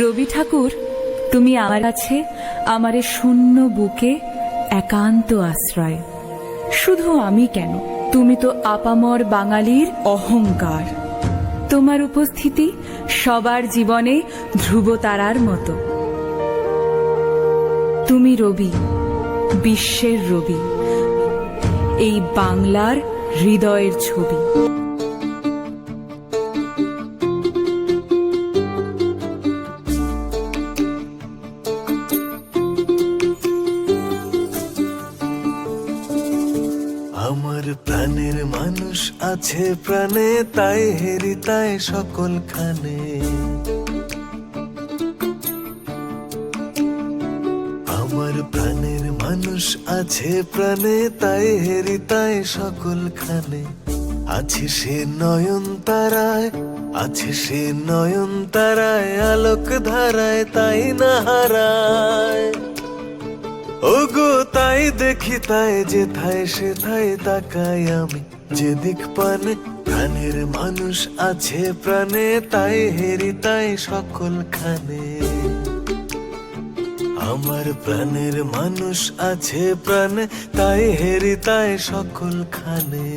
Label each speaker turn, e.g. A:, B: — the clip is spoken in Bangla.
A: রবি ঠাকুর, তুমি আমার কাছে আমারে শূন্য বুকে একান্ত আশ্রয়। শুধু আমি কেন? তুমি তো আপামর বাঙালির অহংকার। তোমার উপস্থিতি সবার জীবনে ধ্রুবতারার মতো। তুমি রবি, বিশ্বের রবি, এই বাংলার হৃদয়ের ছবি।
B: প্রাণের মানুষ আছে প্রাণে, তাই হেরি তাই সকল খানে আমার প্রাণের মানুষ আছে প্রাণে, তাই হেরি তাই সকল খানে আছে সে নয়ন তারায়, আছে সে নয়ন তারায়, আলোক ধারায় তাই না হারায় তাই দেখি তাই যে সেথায় তাকাই আমি। যেদিক পানে প্রাণের মানুষ আছে প্রাণে, তাই হেরি তাই সকল খানে। আমার প্রাণের মানুষ আছে প্রাণে, তাই হেরি তাই সকল খানে।